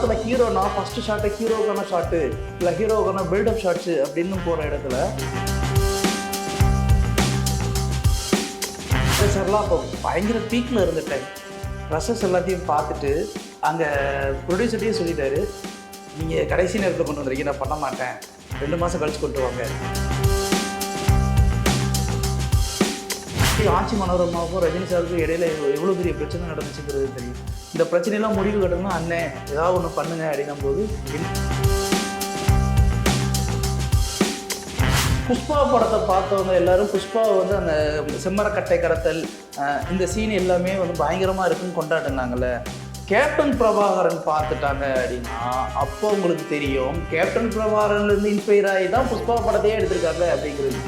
படத்தில் ஹீரோனா first shot ஹீரோக்கான ஷாட்டு இல்லை ஹீரோக்கான பில்டப் ஷாட்ஸு அப்படின்னு போகிற இடத்துல. சார்லாம் அப்போ பயங்கர பீக்கில் இருந்துட்டேன் ரசஸ் எல்லாத்தையும் பார்த்துட்டு அங்கே ப்ரொடியூசர்டையே சொல்லிட்டாரு நீங்கள் கடைசி நேரத்தில் கொண்டு வந்திருக்கீங்க நான் பண்ண மாட்டேன். ரெண்டு மாதம் கழிச்சு கொண்டு வாங்க. ஆட்சி மனோரமாவுக்கும் ரஜினி சாருக்கும் இடையில எவ்வளோ பெரிய பிரச்சனை நடந்துச்சுங்கிறது தெரியும். இந்த பிரச்சனையெல்லாம் முடிவு கட்டணும் அண்ணன் ஏதாவது ஒன்று பண்ணுங்க அப்படின்னும் போது புஷ்பா படத்தை பார்த்தவங்க எல்லாரும் புஷ்பாவை வந்து அந்த செம்மரக்கட்டை கடத்தல் இந்த சீன் எல்லாமே வந்து பயங்கரமாக இருக்குன்னு கொண்டாடினாங்கல்ல. கேப்டன் பிரபாகரன் பார்த்துட்டாங்க அப்படின்னா அப்போ உங்களுக்கு தெரியும் கேப்டன் பிரபாகரன்லேருந்து இன்ஸ்பயர் ஆகி தான் புஷ்பா படத்தையே எடுத்திருக்காங்க அப்படிங்கிறது.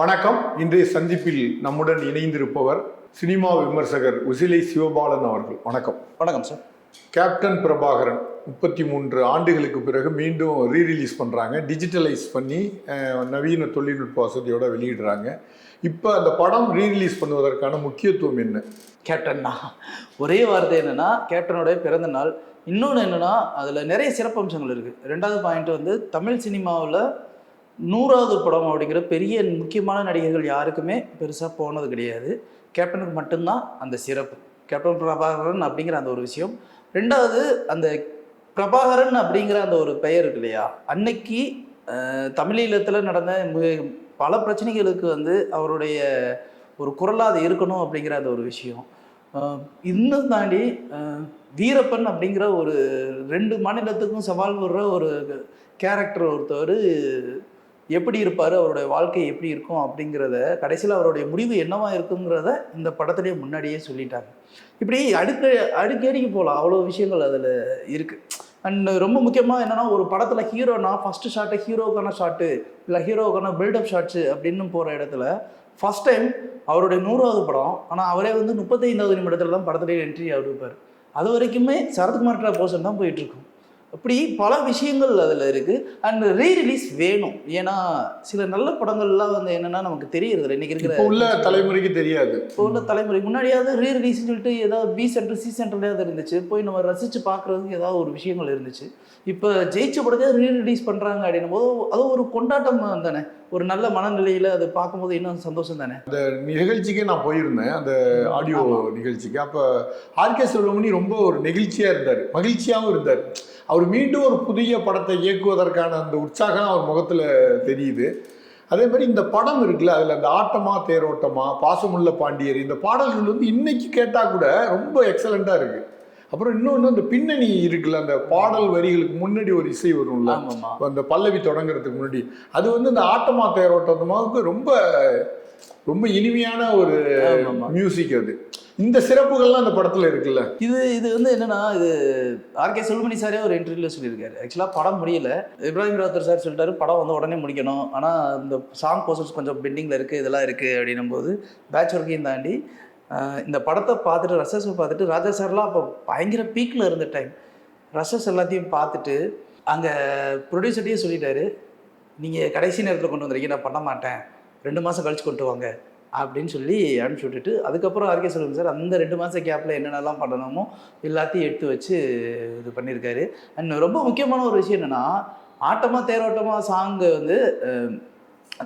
வணக்கம். இன்றைய சந்திப்பில் நம்முடன் இணைந்திருப்பவர் சினிமா விமர்சகர் உசிலை சிவபாலன் அவர்கள். வணக்கம். வணக்கம் சார் கேப்டன் பிரபாகரன் முப்பத்தி மூன்று ஆண்டுகளுக்கு பிறகு மீண்டும் ரீரிலீஸ் பண்ணுறாங்க டிஜிட்டலைஸ் பண்ணி நவீன தொழில்நுட்ப வசதியோட வெளியிடுறாங்க. இப்போ அந்த படம் ரீரிலீஸ் பண்ணுவதற்கான முக்கியத்துவம் என்ன? கேப்டன் தான் ஒரே வார்த்தை என்னன்னா கேப்டனோட பிறந்த நாள். இன்னொன்று என்னன்னா அதில் நிறைய சிறப்பம்சங்கள் இருக்குது ரெண்டாவது பாயிண்ட் வந்து தமிழ் சினிமாவில் நூறாவது படம் அப்படிங்கிற பெரிய முக்கியமான நடிகர்கள் யாருக்குமே பெருசாக போனது கிடையாது. கேப்டனுக்கு மட்டும்தான் அந்த சிறப்பு. கேப்டன் பிரபாகரன் அப்படிங்கிற அந்த ஒரு விஷயம். ரெண்டாவது அந்த பிரபாகரன் அப்படிங்கிற அந்த ஒரு பெயர் இருக்கு இல்லையா? அன்னைக்கு தமிழீழத்தில் நடந்த பல பிரச்சனைகளுக்கு வந்து அவருடைய ஒரு குரலாக அது இருக்கணும் அப்படிங்கிற அந்த ஒரு விஷயம். இன்னும் தாண்டி வீரப்பன் அப்படிங்கிற ஒரு ரெண்டு மாநிலத்துக்கும் சவால் விடுற ஒரு கேரக்டர் ஒருத்தவர் எப்படி இருப்பார் அவருடைய வாழ்க்கை எப்படி இருக்கும் அப்படிங்கிறத கடைசியில் அவருடைய முடிவு என்னவா இருக்குங்கிறத இந்த படத்துலேயே முன்னாடியே சொல்லிட்டாங்க. இப்படி அடுக்க அடிக்கடிக்கு போகலாம் அவ்வளோ விஷயங்கள் அதில் இருக்குது அண்ட் ரொம்ப முக்கியமாக என்னென்னா ஒரு படத்தில் ஹீரோனா ஃபஸ்ட்டு ஷாட்டு ஹீரோக்கான ஷாட்டு இல்லை ஹீரோக்கான பில்டப் ஷாட்ஸு அப்படின்னு போகிற இடத்துல ஃபஸ்ட் டைம் அவருடைய நூறாவது படம் ஆனால் அவரே வந்து முப்பத்தைந்தாவது நிமிடத்தில் தான் படத்துலேயே என்ட்ரி அறிவிப்பார் அது வரைக்குமே சரத்குமார் போர்ஷன் தான் போயிட்டுருக்கும் அப்படி பல விஷயங்கள் அதில் இருக்குது அண்ட் ரீ ரிலீஸ் வேணும். ஏன்னா சில நல்ல படங்கள்லாம் வந்து என்னென்னா நமக்கு தெரியறது இன்னைக்கு இருக்கிற உள்ள தலைமுறைக்கு தெரியாது. இப்போ உள்ள தலைமுறை. முன்னாடியாவது ரீ ரிலீஸ்னு சொல்லிட்டு ஏதாவது பி சென்டர் சி சென்டர்லையாவது இருந்துச்சு. போய் நம்ம ரசித்து பார்க்குறதுக்கு ஏதாவது ஒரு விஷயங்கள் இருந்துச்சு. இப்போ ஜெயிச்ச படத்தையே ரீ ரிலீஸ் பண்ணுறாங்க அப்படின்னும் போது அது ஒரு கொண்டாட்டம் தானே? ஒரு நல்ல மனநிலையில் அது பார்க்கும்போது இன்னும் சந்தோஷம் தானே? நிகழ்ச்சிக்கே நான் போயிருந்தேன் அந்த ஆடியோ நிகழ்ச்சிக்கு. அப்போ ஆர்கே செல்வமணி ரொம்ப ஒரு நெகிழ்ச்சியாக இருந்தார் மகிழ்ச்சியாகவும் இருந்தார். அவர் மீண்டும் ஒரு புதிய படத்தை இயக்குவதற்கான அந்த உற்சாகம் அவர் முகத்தில் தெரியுது. அதே மாதிரி இந்த படம் இருக்குல்ல அதில் அந்த ஆட்டமா தேரோட்டமா பாசமுள்ள பாண்டியர் இந்த பாடல்கள் வந்து இன்னைக்கு கேட்டால் கூட ரொம்ப எக்ஸலண்ட்டாக இருக்குது அப்புறம் இன்னொன்று அந்த பின்னணி இருக்குல்ல அந்த பாடல் வரிகளுக்கு முன்னாடி ஒரு இசை வரும்ல அந்த பல்லவி தொடங்குறதுக்கு முன்னாடி. அது வந்து இந்த ஆட்டமா தேரோட்டமாவுக்கு ரொம்ப ரொம்ப இனிமையான ஒரு மியூசிக் அது. இந்த சிறப்புகள்லாம் அந்த படத்துல இருக்குல்ல. இது இது வந்து என்னன்னா இது ஆர்கே செல்வமணி சாரே ஒரு இன்டர்வியூல சொல்லியிருக்காரு. ஆக்சுவலாக படம் முடியல. இப்ராஹிம் ராத்தர் சார் சொல்லிட்டாரு படம் வந்து உடனே முடிக்கணும். ஆனால் இந்த சாங் போர்சஸ் கொஞ்சம் பெண்டிங்கில் இருக்குது இதெல்லாம் இருக்குது அப்படின்னும் போது பேட்ச் ஒர்க்கையும் தாண்டி இந்த படத்தை பார்த்துட்டு ரசஸ் பார்த்துட்டு ராஜா சார்லாம் அப்போ பயங்கர பீக்கில் இருந்த டைம் ரசஸ் எல்லாத்தையும் பார்த்துட்டு அங்கே ப்ரொடியூசர்டையும் சொல்லிட்டாரு நீங்கள் கடைசி நேரத்தில் கொண்டு வந்திருக்கீங்க நான் பண்ண மாட்டேன். ரெண்டு மாதம் கழிச்சு கொண்டு வாங்க. அப்படின்னு சொல்லி அனுப்பிச்சி விட்டுட்டு அதுக்கப்புறம் ஆர்கே சொல்லுங்க சார் அந்த ரெண்டு மாதம் கேப்பில் என்னென்னலாம் பண்ணணுமோ எல்லாத்தையும் எடுத்து வச்சு இது பண்ணியிருக்காரு. அண்ட் ரொம்ப முக்கியமான ஒரு விஷயம் என்னென்னா ஆட்டமாக தேரோட்டமாக சாங்கு வந்து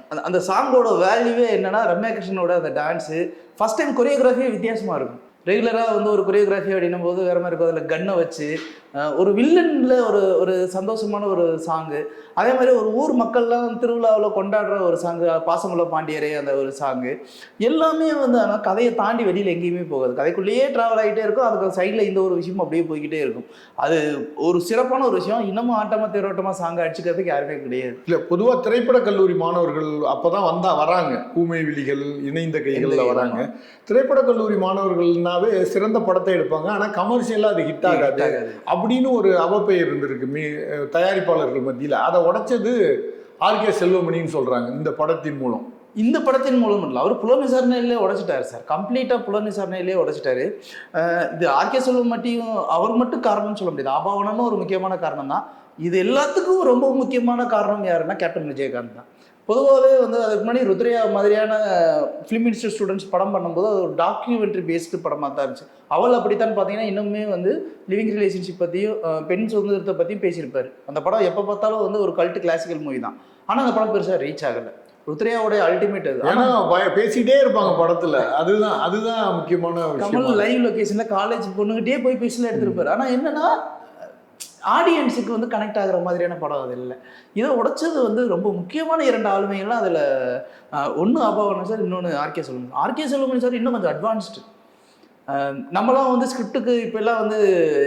அந்த- அந்த சாங்கோட வேல்யூவே என்னென்னா ரம்யா கிருஷ்ணனோட அந்த டான்ஸு ஃபஸ்ட் டைம் கொரியோகிராஃபியே வித்தியாசமாக இருக்கும். ரெகுலராக வந்து ஒரு கொரியோகிராஃபி அப்படின்னும் போது வேறு மாதிரி இருக்கும். அதில் கன்னை வச்சு ஒரு வில்லனில் ஒரு ஒரு சந்தோஷமான ஒரு சாங்கு அதே மாதிரி ஒரு ஊர் மக்கள்லாம் திருவிழாவில் கொண்டாடுற ஒரு சாங்கு பாசமுள்ள பாண்டியரே அந்த ஒரு சாங்கு எல்லாமே வந்து ஆனால் கதையை தாண்டி வெளியில் எங்கேயுமே போகாது. கதைக்குள்ளேயே ட்ராவல் ஆகிட்டே இருக்கும். அதுக்கு சைடில் இந்த ஒரு விஷயம் அப்படியே போய்கிட்டே இருக்கும். அது ஒரு சிறப்பான ஒரு விஷயம். இன்னமும் ஆட்டமாக தேரோட்டமாக சாங்கை அடிச்சுக்கிறதுக்கு யாருமே கிடையாது. இல்ல பொதுவா திரைப்பட கல்லூரி மாணவர்கள் அப்பதான் வந்தா வராங்க. ஊமை விழிகள் இணைந்த கைகள்ல வராங்க. திரைப்பட கல்லூரி மாணவர்கள்னாவே சிறந்த படத்தை எடுப்பாங்க. ஆனா கமர்ஷியலா அது ஹிட் ஆகாது. அப்படின்னு ஒரு அவப்பெயர் இருந்திருக்கு. மீ தயாரிப்பாளர்கள் மத்தியில. அதை உடைச்சது ஆர்கே செல்வமணின்னு சொல்றாங்க இந்த படத்தின் மூலம். இந்த படத்தின் மூலம் இல்லை. அவர் புலன் விசாரணையிலே உடைச்சிட்டாரு சார். கம்ப்ளீட்டாக புலன் விசாரணையிலே உடைச்சிட்டாரு. இது ஆர்கே செல்வம் மட்டும் அவர் மட்டும் காரணம்னு சொல்ல முடியாது. அபாவனமும் ஒரு முக்கியமான காரணம் தான் இது எல்லாத்துக்கும் ரொம்ப முக்கியமான காரணம் யாருன்னா கேப்டன் விஜயகாந்த் தான். பொதுவாகவே வந்து அதுக்கு முன்னாடி ருத்ரையா மாதிரியான ஃபிலிம் இன்ஸ்டியூட் ஸ்டூடெண்ட்ஸ் படம் பண்ணும்போது அது ஒரு டாக்குமெண்ட்ரி பேஸ்டு படமாக தான் இருந்துச்சு. அவள் அப்படித்தான் பார்த்தீங்கன்னா இன்னுமே வந்து லிவிங் ரிலேஷன்ஷிப் பற்றியும் பெண் சுதந்திரத்தை பற்றியும் பேசியிருப்பாரு. அந்த படம் எப்போ பார்த்தாலும் வந்து ஒரு கல்ட்டு கிளாசிக்கல் மூவி தான். ஆனால் அந்த படம் பெருசாக ரீச் ஆகலை. ருத்ரையாவுடைய அல்டிமேட் அது பய- பேசிட்டே இருப்பாங்க படத்துல. அதுதான் அதுதான் முக்கியமான கமல் லைவ் லொகேஷன்ல காலேஜ் பொண்ணுகிட்டே போய் பேசல எடுத்திருப்பாரு. ஆனா என்னன்னா ஆடியன்ஸுக்கு வந்து கனெக்ட் ஆகிற மாதிரியான படம் அது இல்லை. இதை உடைச்சது வந்து ரொம்ப முக்கியமான இரண்டு ஆளுமைகள்லாம் அதில் ஒன்று அபாவனம் சார் இன்னொன்று ஆர்கே சொல்லுங்க ஆர்கே செல்வமணி சார் இன்னும் கொஞ்சம் அட்வான்ஸ்டு நம்மலாம் வந்து ஸ்கிரிப்டுக்கு இப்போல்லாம் வந்து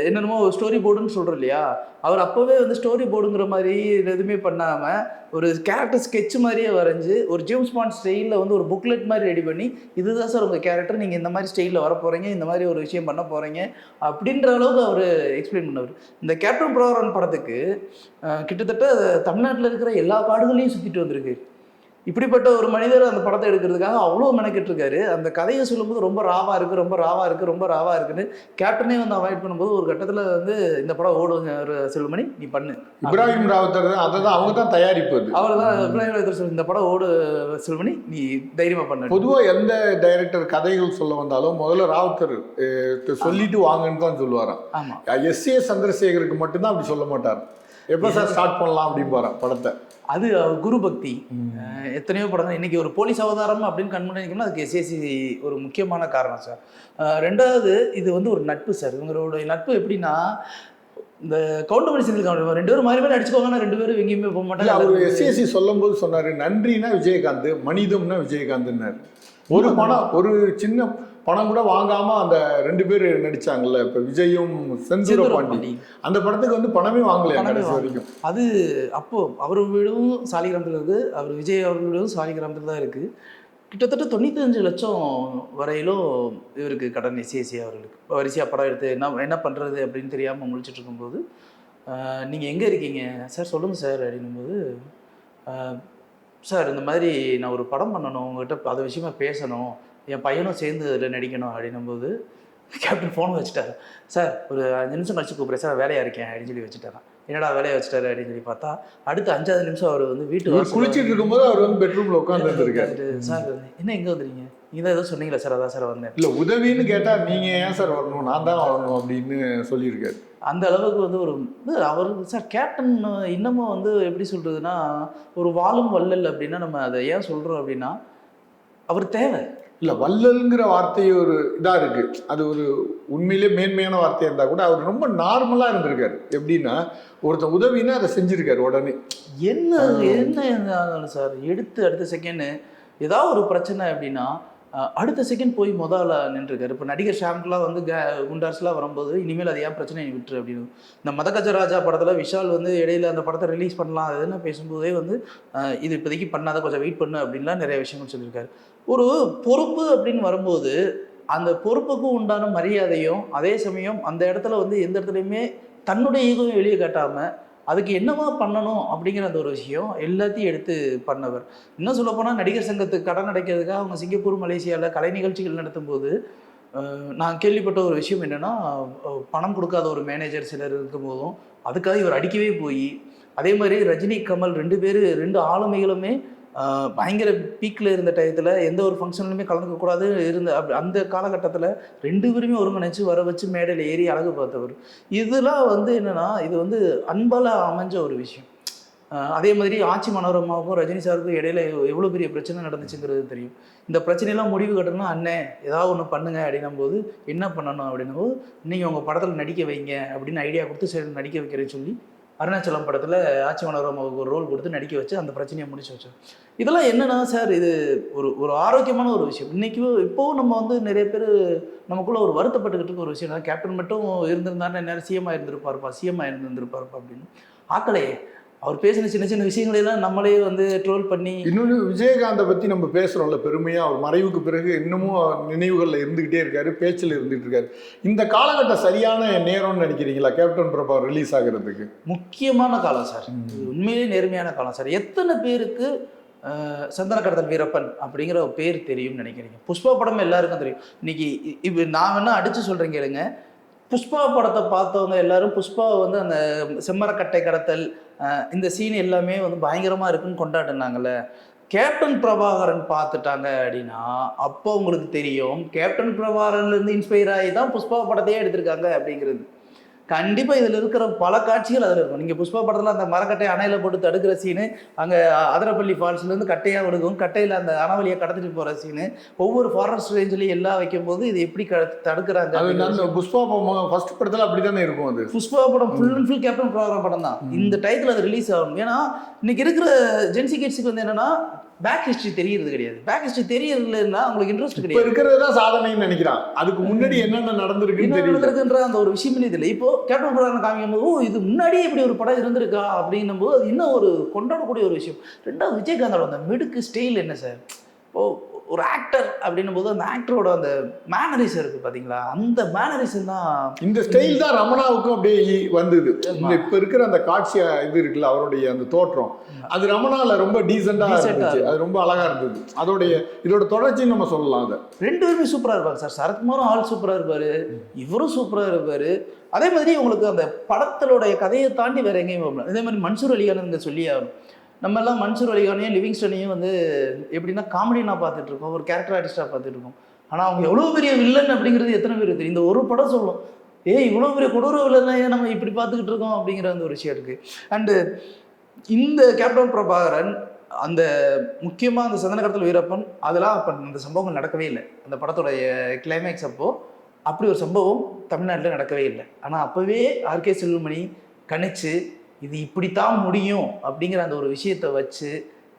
என்னென்னமோ ஸ்டோரி போர்டுன்னு சொல்கிறோம் இல்லையா? அவர் அப்போவே வந்து ஸ்டோரி போர்டுங்கிற மாதிரி எதுவுமே பண்ணாமல் ஒரு கேரக்டர் ஸ்கெட்ச் மாதிரியே வரைஞ்சி ஒரு ஜேம்ஸ் பாண்ட் ஸ்டைலில் வந்து ஒரு புக்லெட் மாதிரி ரெடி பண்ணி இதுதான் சார் உங்கள் கேரக்டர் நீங்கள் இந்த மாதிரி ஸ்டைலில் வர போகிறீங்க இந்த மாதிரி ஒரு விஷயம் பண்ண போகிறீங்க அப்படின்ற அளவுக்கு அவர் எக்ஸ்பிளைன் பண்ணவர் இந்த கேப்டன் ப்ரோக்ராம் படத்துக்கு கிட்டத்தட்ட தமிழ்நாட்டில் இருக்கிற எல்லா காடுகளையும் சுற்றிட்டு வந்திருக்கு. இப்படிப்பட்ட ஒரு மனிதர் அந்த படத்தை எடுக்கிறதுக்காக அவ்வளோ மெனக்கிட்டு இருக்காரு அந்த கதையை சொல்லும்போது ரொம்ப ராவா இருக்கு ரொம்ப ராவா இருக்கு ரொம்ப ராவா இருக்குன்னு கேப்டனே வந்து அவாய்ட் பண்ணும்போது ஒரு கட்டத்தில் வந்து இந்த படம் ஓடும் ஒரு செல்வமணி நீ பண்ணு. இப்ராஹிம் ராவுத்தர் அதை தான் அவங்க தான் தயாரிப்பு அவர் தான் இப்ராஹிம் ராவுத்தர் சொல்லி, இந்த படம் ஓடு செல்வமணி நீ தைரியமா பண்ணு. பொதுவா எந்த டைரக்டர் கதைகள் சொல்ல வந்தாலும் முதல்ல ராவுத்தர் சொல்லிட்டு வாங்கன்னு தான் சொல்லுவாராம். எஸ் ஏ சந்திரசேகருக்கு மட்டும்தான் அப்படி சொல்ல மாட்டார். எப்போ சார் ஸ்டார்ட் பண்ணலாம் அப்படிம்பாராம் படத்தை? அது குரு பக்தி. எத்தனையோ படங்கள் இன்னைக்கு ஒரு போலீஸ் அவதாரம் அப்படின்னு கண்முன்னாடி நிற்கணும்னா அதுக்கு எஸ்எஸ்சி ஒரு முக்கியமான காரணம் சார். ரெண்டாவது இது வந்து ஒரு நட்பு சார். இவங்களோட நட்பு எப்படின்னா இந்த கவுண்டமணி செந்தில் கவுண்டர் ரெண்டு பேரும் மாறி மாறி அடிச்சுக்கோங்கன்னா ரெண்டு பேரும் எங்கேயுமே போக மாட்டாங்க. அவர் எஸ்எஸ்சி சொல்லும் போது சொன்னாரு நன்றினா விஜயகாந்த் மனிதம்னா விஜயகாந்த்னாரு ஒரு பணம் ஒரு சின்ன பணம் கூட வாங்காம அந்த ரெண்டு பேர் நடிச்சாங்கல்ல இப்ப விஜயும் செந்தூர பாண்டி. அந்த படத்துக்கு வந்து பணமே வாங்கலையா பணமே கடைசி வாங்கல. வரைக்கும்? அது அப்போ அவர் வீடும் சாலிகிராமத்தில் இருக்குது அவர் விஜய் அவர் வீடும் சாலிகிராமத்தில் தான் இருக்குது கிட்டத்தட்ட தொண்ணூத்தஞ்சு லட்சம் வரையிலும் இவருக்கு கடன் எஸ்சிஎஸ்சி அவர்களுக்கு. வரிசையாக படம் எடுத்து என்ன என்ன பண்ணுறது அப்படின்னு தெரியாமல் முழிச்சிட்டு இருக்கும்போது நீங்கள் எங்கே இருக்கீங்க? சார் சொல்லுங்கள் சார் அப்படின்னும்போது "ஆஹ், சார் இந்த மாதிரி நான் ஒரு படம் பண்ணணும் உங்ககிட்ட அது விஷயமா பேசணும் என் பையனும் சேர்ந்து அதில் நடிக்கணும் அப்படின்னும்போது கேப்டன் ஃபோன் வச்சுட்டாரு. சார் ஒரு அஞ்சு நிமிஷம் கழிச்சு கூப்பிட்றேன். சார் வேலையாக இருக்கேன் அப்படின்னு சொல்லி வச்சுட்டாரான் என்னடா வேலையை வச்சுட்டாரு? அப்படின்னு சொல்லி பார்த்தா அடுத்த அஞ்சாவது நிமிஷம் அவர் வந்து வீட்டு குளிச்சிட்டு இருக்கும்போது அவர் வந்து பெட்ரூம்ல உட்காந்துட்டு, சார் என்ன எங்கே வந்துறீங்க நீங்கள் தான் ஏதோ சொன்னீங்களா சார் அதான் சார் வந்தேன். இல்ல உதவின்னு கேட்டா நீங்க ஏன் சார் வரணும்? நான் தான் வரணும் அப்படின்னு சொல்லியிருக்காரு. அந்த அளவுக்கு வந்து ஒரு அவர் சார் கேப்டன் இன்னமும் வந்து எப்படி சொல்றதுன்னா ஒரு வாழும் வள்ளல் அப்படின்னா நம்ம அதை ஏன் சொல்றோம் அப்படின்னா அவர் தேவை. இல்ல வள்ளல்ங்கிற வார்த்தை ஒரு இதா இருக்கு. அது ஒரு உண்மையிலே மேன்மையான வார்த்தையா இருந்தா கூட அவர் ரொம்ப நார்மலா இருந்திருக்காரு. எப்படின்னா ஒருத்தன் உதவினா அதை செஞ்சிருக்காரு உடனே. என்ன என்ன சார் எடுத்து அடுத்த செகண்டு ஏதாவது ஒரு பிரச்சனை அப்படின்னா அடுத்த செகண்ட் போய் முதல்ல நின்றுருக்காரு. இப்போ நடிகர் ஷாம்குலாம் வந்து கே குண்டார்ஸ்லாம் வரும்போது இனிமேல் அது ஏன் பிரச்சனை விட்டுரு அப்படின்னு. இந்த மதகஜ ராஜா படத்தில் விஷால் வந்து இடையில அந்த படத்தை ரிலீஸ் பண்ணலாம் அதுன்னு பேசும்போதே வந்து இது இப்போதைக்கு பண்ணாத கொஞ்சம் வெயிட் பண்ணு அப்படின்லாம் நிறைய விஷயங்கள் சொல்லியிருக்காரு. ஒரு பொறுப்பு அப்படின்னு வரும்போது அந்த பொறுப்புக்கும் உண்டான மரியாதையும் அதே சமயம் அந்த இடத்துல வந்து எந்த இடத்துலையுமே தன்னுடைய ஈகோவையும் வெளியே காட்டாமல் அதுக்கு என்னவா பண்ணணும் அப்படிங்கிற அந்த ஒரு விஷயம் எல்லாத்தையும் எடுத்து பண்ணவர். இன்னும் சொல்லப்போனால் நடிகர் சங்கத்துக்கு கடன் அடைக்கிறதுக்காக அவங்க சிங்கப்பூர் மலேசியாவில் கலை நிகழ்ச்சிகள் நடத்தும்போது நான் கேள்விப்பட்ட ஒரு விஷயம் என்னென்னா பணம் கொடுக்காத ஒரு மேனேஜர் சிலர் இருக்கும்போதும் அதுக்காக இவர் அடிக்கவே போய் அதே மாதிரி ரஜினி கமல் ரெண்டு பேர் ரெண்டு ஆளுமைகளுமே பயங்கர பீக்கில் இருந்த டயத்தில் எந்த ஒரு ஃபங்க்ஷன்லையுமே கலந்துக்கக்கூடாது இருந்த அப்படி அந்த காலகட்டத்தில் ரெண்டு பேருமே ஒருங்கிணைச்சு வர வச்சு மேடையில் ஏறி அழகு பார்த்தவர். இதெல்லாம் வந்து என்னென்னா இது வந்து அன்பால் அமைஞ்ச ஒரு விஷயம். அதே மாதிரி ஆட்சி மனோரமாவுக்கும் ரஜினி சாருக்கும் இடையில எவ்வளோ பெரிய பிரச்சனை நடந்துச்சுங்கிறது தெரியும். இந்த பிரச்சனையெல்லாம் முடிவு கட்டணும்னா அண்ணே ஏதாவது ஒன்று பண்ணுங்க அப்படின்னும் போது என்ன பண்ணணும்? அப்படின்னும் போது நீங்கள் உங்கள் படத்தில் நடிக்க வைங்க அப்படின்னு ஐடியா கொடுத்து சரி நடிக்க வைக்கிறேன்னு சொல்லி அருணாச்சலம் படத்தில் ஆட்சி மனோரமாவுக்கு ஒரு ரோல் கொடுத்து நடிக்க வச்சு அந்த பிரச்சனையை முடிச்சு வச்சோம் இதெல்லாம் என்னன்னா சார் இது ஒரு ஒரு ஆரோக்கியமான ஒரு விஷயம். இன்னைக்கு இப்போவும் நம்ம வந்து நிறைய பேர் நமக்குள்ள ஒரு வருத்தப்பட்டுக்கிட்டு இருக்க ஒரு விஷயம் தான் கேப்டன் மட்டும் இருந்திருந்தாருன்னா நேரம் சிஎம் ஆயிருந்திருப்பாருப்பா சிஎம் இருந்திருப்பாருப்பா அப்படின்னு. ஆக்கலையே அவர் பேசின சின்ன சின்ன விஷயங்களெல்லாம் நம்மளே வந்து ட்ரோல் பண்ணி இன்னொன்று விஜயகாந்தை பத்தி நம்ம பேசுறோம்ல பெருமையா அவர் மறைவுக்கு பிறகு இன்னமும் நினைவுகள்ல இருந்துகிட்டே இருக்காரு பேச்சில் இருந்துகிட்டு இருக்காரு. இந்த காலகட்டம் சரியான நேரம்னு நினைக்கிறீங்களா? கேப்டன் பிரபா ரிலீஸ் ஆகுறதுக்கு. முக்கியமான காலம் சார். உண்மையிலேயே நேர்மையான காலம் சார். எத்தனை பேருக்கு சந்தன கடத்தல் வீரப்பன் அப்படிங்கிற ஒரு பேர் தெரியும்னு நினைக்கிறீங்க? புஷ்பா படம் எல்லாருக்கும் தெரியும். இன்னைக்கு இப்ப நான் வேணா அடிச்சு சொல்றேன் கேளுங்க. புஷ்பா படத்தை பார்த்தவங்க எல்லாரும் புஷ்பாவை வந்து அந்த செம்மரக்கட்டை கடத்தல் இந்த சீன் எல்லாமே வந்து பயங்கரமாக இருக்குன்னு கொண்டாடினாங்கல்ல. கேப்டன் பிரபாகரன் பார்த்துட்டாங்க அப்படின்னா அப்போ உங்களுக்கு தெரியும் கேப்டன் பிரபாகரன்லேருந்து இன்ஸ்பயர் ஆகி தான் புஷ்பா படத்தையே எடுத்திருக்காங்க அப்படிங்கிறது. கண்டிப்பாக இதில் இருக்கிற பல காட்சிகள் அதில் இருக்கும். நீங்கள் புஷ்பா படத்தில் அந்த மரக்கட்டையை அணையில் போட்டு தடுக்கிற சீனு அங்கே அதரப்பள்ளி ஃபால்ஸ்லேருந்து கட்டையாக விடுக்கும் கட்டையில் அந்த அணவலியை கடத்திட்டு போகிற சீனு ஒவ்வொரு ஃபாரஸ்ட் ரேஞ்சிலையும் எல்லாம் வைக்கும்போது இது எப்படி க தடுக்கிறாங்க அந்த புஷ்பா ஃபர்ஸ்ட் படத்துல அப்படிதானே இருக்கும் அது? புஷ்பா படம் full and full captain program படம் தான் இந்த டயத்தில் அது ரிலீஸ் ஆகும் ஏன்னா இன்னைக்கு இருக்கிற ஜென்சி கிட்ஸுக்கு வந்து என்னன்னா பேக் ஹிஸ்ட்ரி தெரியறது கிடையாது. பேக் ஹிஸ்ட்ரி தெரியறதுலன்னா அவங்களுக்கு இன்ட்ரெஸ்ட் கிடையாது. இருக்கிறது தான் சாதனைன்னு நினைக்கிறான். அதுக்கு முன்னாடி என்னென்ன நடந்திருக்குன்னு தெரியல நடந்திருக்குன்ற அந்த ஒரு விஷயமே இதில்லை இப்போ கேப்டன் ப்ரோக்ராம் காமிக்கும் போது ஓ இது முன்னாடியே இப்படி ஒரு படம் இருந்திருக்கா? அப்படின்னும் போது அது இன்னும் ஒரு கொண்டாடக்கூடிய ஒரு விஷயம். ரெண்டாவது விஜயகாந்தோட அந்த மிடுக்கு ஸ்டைல் என்ன சார் இப்போ ஒரு ஆக்டர் அப்படின்னும் போது அந்த ஆக்டரோட அந்த மேனரிசம் இருக்கு பாத்தீங்களா? அந்த மேனரிசம் தான் இந்த ஸ்டைல் தான் ரமணாவுக்கும் அப்படியே வந்தது. இப்ப இருக்கிற அந்த காட்சி இது இருக்குல்ல அவருடைய அந்த தோற்றம். அது ரமணால ரொம்ப டீசெண்டா இருந்துச்சு. அது ரொம்ப அழகா இருந்தது. அதோடைய இதோட தொடர்ச்சி நம்ம சொல்லலாம் அதை. ரெண்டு பேருமே சூப்பராக இருப்பாங்க சார். சரத்குமாரும் ஆள் சூப்பராக இருப்பார். இவரும் சூப்பராக இருப்பார். அதே மாதிரி உங்களுக்கு அந்த படத்தினுடைய கதையை தாண்டி வேற எங்கேயும். இதே மாதிரி மன்சூர் அலிகான் சொல்லி ஆகணும். நம்ம எல்லாம் மன்சூர் அலிகானையும் லிவிங்ஸ்டனையும் வந்து எப்படின்னா காமெடினா பார்த்துட்டு இருக்கோம் ஒரு கேரக்டர் ஆர்டிஸ்டாக பார்த்துட்டு இருக்கோம் ஆனால் அவங்க எவ்வளோ பெரிய வில்லன் அப்படிங்கிறது எத்தனை பேர் தெரியும்? இந்த ஒரு படம் சொல்லும். ஏ இவ்வளோ பெரிய கொடூர வில்லனை ஏன் நம்ம இப்படி பார்த்துக்கிட்டு இருக்கோம் அப்படிங்கிற அந்த ஒரு விஷயம் இருக்குது அண்டு இந்த கேப்டன் பிரபாகரன் அந்த முக்கியமாக அந்த சந்தன கடத்தல் வீரப்பன் அதெல்லாம் அப்போ அந்த சம்பவங்கள் நடக்கவே இல்லை. அந்த படத்துடைய கிளைமேக்ஸ் அப்போது அப்படி ஒரு சம்பவம் தமிழ்நாட்டில் நடக்கவே இல்லை. ஆனால் அப்போவே ஆர்கே செல்வமணி கணிச்சு இது இப்படித்தான் முடியும் அப்படிங்கிற அந்த ஒரு விஷயத்தை வச்சு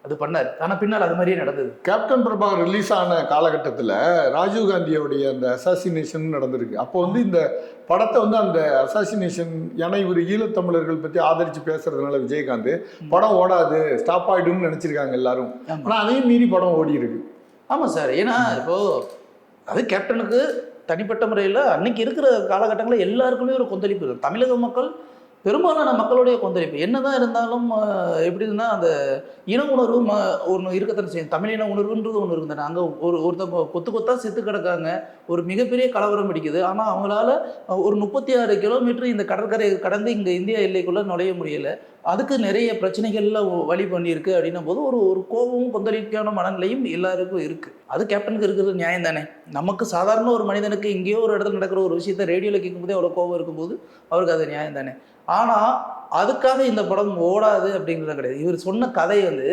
அது பண்ணார். ஆனால் பின்னால் அது மாதிரியே நடந்தது. கேப்டன் பிரபாகர் ரிலீஸ் ஆன காலகட்டத்தில் ராஜீவ் காந்தியோடைய அந்த அசாசினேஷன் நடந்திருக்கு. அப்போ வந்து இந்த படத்தை வந்து அந்த அசாசினேஷன் ஏன்னா இவர் ஈழத்தமிழர்கள் பற்றி ஆதரித்து பேசுறதுனால விஜயகாந்த் படம் ஓடாது ஸ்டாப் ஆயிடும்னு நினச்சிருக்காங்க எல்லாரும். ஆனால் அதையும் மீறி படம் ஓடி இருக்கு. ஆமாம் சார். ஏன்னா இப்போ அது கேப்டனுக்கு தனிப்பட்ட முறையில் அன்னைக்கு இருக்கிற காலகட்டங்களில் எல்லாருக்குமே ஒரு கொந்தளிப்பு. தமிழக மக்கள் பெரும்பாலான மக்களுடைய கொந்தளிப்பு. என்னதான் இருந்தாலும் எப்படின்னா அந்த இன உணர்வு ம ஒன்று இருக்கத்தானே செய்யும். தமிழ் இன உணர்வுன்றது ஒன்று இருக்குதானே? அங்கே ஒரு ஒருத்தவங்க கொத்து கொத்தா செத்து கிடக்காங்க. ஒரு மிகப்பெரிய கலவரம் பிடிக்குது ஆனால் அவங்களால ஒரு முப்பத்தி ஆறு கிலோமீட்டர் இந்த கடற்கரை கடந்து இங்கே இந்தியா எல்லைக்குள்ளே நுழைய முடியல. அதுக்கு நிறைய பிரச்சனைகள்ல வழி பண்ணியிருக்கு அப்படின்னும் போது ஒரு ஒரு கோபமும் கொந்தளிக்கான மனநிலையும் எல்லாருக்கும் இருக்கு. அது கேப்டனுக்கு இருக்கிறது நியாயம் தானே நமக்கு சாதாரண ஒரு மனிதனுக்கு எங்கேயோ ஒரு இடத்துல நடக்கிற ஒரு விஷயத்த ரேடியோவில் கேட்கும்போதே அவ்வளோ கோபம் இருக்கும்போது அவருக்கு அது நியாயம் தானே ஆனால் அதுக்காக இந்த படம் ஓடாது அப்படிங்கிறது கிடையாது. இவர் சொன்ன கதை வந்து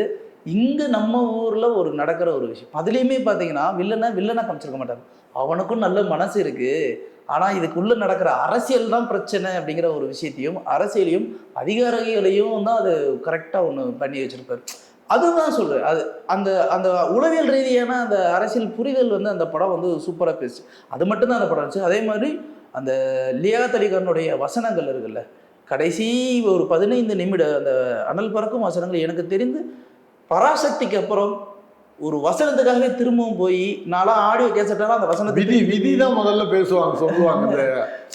இங்கே நம்ம ஊரில் ஒரு நடக்கிற ஒரு விஷயம். அதுலேயுமே பார்த்தீங்கன்னா வில்லனை வில்லனாக காமிச்சிருக்க மாட்டாங்க அவனுக்கும் நல்ல மனசு இருக்குது ஆனால் இதுக்குள்ளே நடக்கிற அரசியல் தான் பிரச்சனை அப்படிங்கிற ஒரு விஷயத்தையும் அரசியலையும் அதிகாரிகளையும் தான் அது கரெக்டாக ஒன்று பண்ணி வச்சுருப்பார். அதுதான் சொல்கிறேன் அது அந்த அந்த உளவியல் ரீதியான அந்த அரசியல் புரிதல் வந்து அந்த படம் வந்து சூப்பராக பேசுச்சு. அது மட்டும்தான் அந்த படம் இருந்துச்சு. அதே மாதிரி அந்த லியா தலிகானுடைய வசனங்கள் இருக்குல்ல கடைசி ஒரு பதினைந்து நிமிட அந்த அனல் பறக்கும் வசனங்கள் எனக்கு தெரிந்து பராசக்திக்கு அப்புறம் ஒரு வசனத்துக்காகவே திரும்பவும் போய் நான்லாம் ஆடியோ கேசட்டெல்லாம் அந்த வசனத்தை விதி விதி தான் முதல்ல பேசுவாங்க சொல்லுவாங்க. இந்த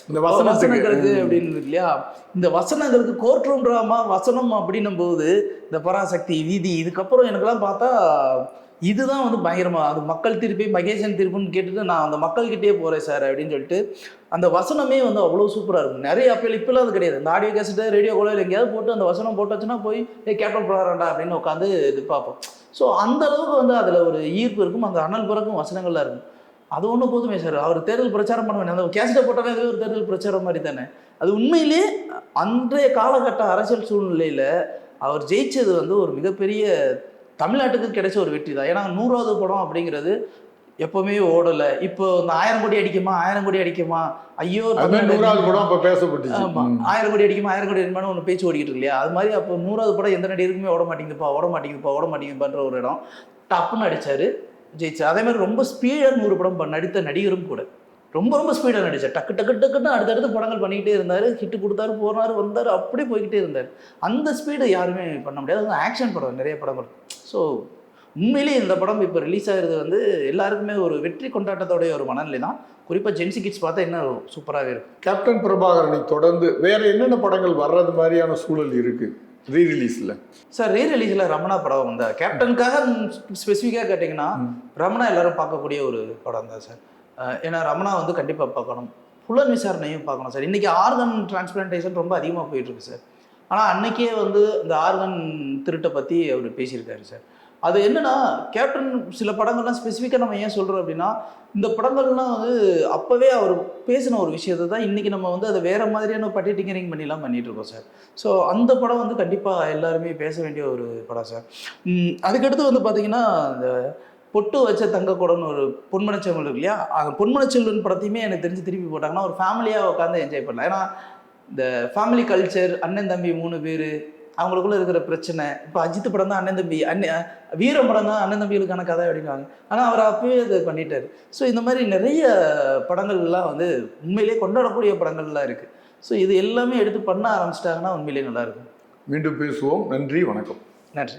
இந்த வசனங்களுக்கு அப்படின்னு இல்லையா? இந்த வசனங்களுக்கு கோர்ட் ரூம் ட்ராமா வசனம் அப்படின்னும் போது இந்த பராசக்தி விதி இதுக்கப்புறம் எனக்கெல்லாம் பார்த்தா இதுதான் வந்து பயங்கரமாக அது மக்கள் திருப்பி மகேசன் திருப்புன்னு கேட்டுட்டு நான் அந்த மக்கள்கிட்டே போகிறேன் சார் அப்படின்னு சொல்லிட்டு அந்த வசனமே வந்து அவ்வளோ சூப்பராக இருக்கும். நிறைய அப்போ இப்பெல்லாம் அது கிடையாது. இந்த ஆடியோ கேசட்டு ரேடியோ கூட எங்கேயாவது போட்டு அந்த வசனம் போட்டாச்சுன்னா போய் ஏ கேப்டன் போகிறாரண்டா அப்படின்னு உட்காந்து இது பார்ப்போம். ஸோ அந்த அளவுக்கு வந்து அதில் ஒரு ஈர்ப்பு இருக்கும் அந்த அனல் பிறக்கும் வசனங்கள்லாம் இருக்கும். அது ஒன்றும் போதுமே சார். அவர் தேர்தல் பிரச்சாரம் பண்ண வேண்டிய அந்த கேசட்டை போட்டாலே அதுவே ஒரு தேர்தல் பிரச்சாரம் மாதிரி தானே. அது உண்மையிலே அன்றைய காலகட்ட அரசியல் சூழ்நிலையில் அவர் ஜெயிச்சது வந்து ஒரு மிகப்பெரிய தமிழ்நாட்டுக்கு கிடைச்ச ஒரு வெற்றி தான். ஏன்னா நூறாவது படம் அப்படிங்கிறது எப்பவுமே ஓடலை. இப்போ இந்த ஆயிரம் கோடி அடிக்குமா? ஆயிரம் கோடி அடிக்குமா? ஐயோ நூறாவது படம் ஆமா. ம். ஆயிரம் கோடி அடிக்குமா? ஆயிரம் கோடி அடிக்குமான்னு ஒன்று பேச்சு ஓடிக்கிட்டு இல்லையா? அது மாதிரி அப்போ நூறாவது படம் எந்த நடிகருக்குமே ஓட மாட்டேங்குதுப்பா ஓட மாட்டேங்குதுப்பா ஓட மாட்டேங்குதுப்பான்ற ஒரு இடம். டப்புன்னு அடிச்சாரு ஜெயிச்சார். அதே மாதிரி ரொம்ப ஸ்பீடாக நூறு படம் நடித்த நடிகரும் கூட. ரொம்ப ரொம்ப ஸ்பீடாக நடிச்சார். டக்கு டக்கு டக்குன்னு அடுத்தடுத்து படங்கள் பண்ணிக்கிட்டே இருந்தார். ஹிட்டு கொடுத்தாரு போனார் வந்தார் அப்படியே போய்கிட்டே இருந்தார். அந்த ஸ்பீடு யாருமே பண்ண முடியாது. ஆக்ஷன் படம் நிறைய படங்கள் ஸோ உண்மையிலேயே இந்த படம் இப்போ ரிலீஸ் ஆகிறது வந்து எல்லாருக்குமே ஒரு வெற்றி கொண்டாட்டத்தோடைய ஒரு மனநிலை தான். குறிப்பாக ஜென்சி கிட்ஸ் பார்த்தா இன்னும் சூப்பராகவே இருக்கும். கேப்டன் பிரபாகரனை தொடர்ந்து வேற என்னென்ன படங்கள் வர்றது மாதிரியான சூழல் இருக்கு? ரீ ரிலீஸ்ல சார் ரீ ரிலீஸில் ரமணா படம் வந்தா கேப்டனுக்காக ஸ்பெசிஃபிக்காக கேட்டிங்கன்னா. ரமணா எல்லாரும் பார்க்கக்கூடிய ஒரு படம் தான் சார் ஏன்னா ரமணா வந்து கண்டிப்பாக பார்க்கணும். புலன் விசாரணையும் பார்க்கணும் சார். இன்றைக்கி ஆர்கன் டிரான்ஸ்பிளான்டேஷன் ரொம்ப அதிகமாக போயிட்டுருக்கு சார். ஆனால் அன்னைக்கே வந்து இந்த ஆர்கன் திருட்டை பற்றி அவர் பேசியிருக்காரு சார். அது என்னன்னா கேப்டன் சில படங்கள்லாம் ஸ்பெசிஃபிக்காக நம்ம ஏன் சொல்கிறோம் அப்படின்னா இந்த படங்கள்லாம் வந்து அப்போவே அவர் பேசின ஒரு விஷயத்தை தான் இன்றைக்கி நம்ம வந்து அதை வேறு மாதிரியான பட்டி டிங்கரிங் பண்ணிலாம் பண்ணிகிட்ருக்கோம் இருக்கோம் சார். ஸோ அந்த படம் வந்து கண்டிப்பாக எல்லாருமே பேச வேண்டிய ஒரு படம் சார். அதுக்கடுத்து வந்து பார்த்தீங்கன்னா இந்த பொட்டு வச்ச தங்க குடம்னு ஒரு பொன்மனச்செல்வன் இருக்கு இல்லையா? அந்த பொன்மனச்செல்வன் படத்தையுமே எனக்கு தெரிஞ்சு திருப்பி போட்டாங்கன்னா ஒரு ஃபேமிலியாக உட்காந்து என்ஜாய் பண்ணலாம். ஏன்னா இந்த ஃபேமிலி கல்ச்சர் அண்ணன் தம்பி மூணு பேர் அவங்களுக்குள்ள இருக்கிற பிரச்சனை. இப்போ அஜித் படம் தான் அண்ணன் தம்பி அண்ணன் வீரம் படம் தான் அண்ணன் தம்பிகளுக்கான கதை அப்படின்வாங்க ஆனால் அவர் அப்பவே அதை பண்ணிட்டாரு. ஸோ இந்த மாதிரி நிறைய படங்கள்லாம் வந்து உண்மையிலேயே கொண்டாடக்கூடிய படங்கள்லாம் இருக்குது ஸோ இது எல்லாமே எடுத்து பண்ண ஆரம்பிச்சிட்டாங்கன்னா உண்மையிலேயே நல்லா இருக்கும். மீண்டும் பேசுவோம். நன்றி வணக்கம். நன்றி.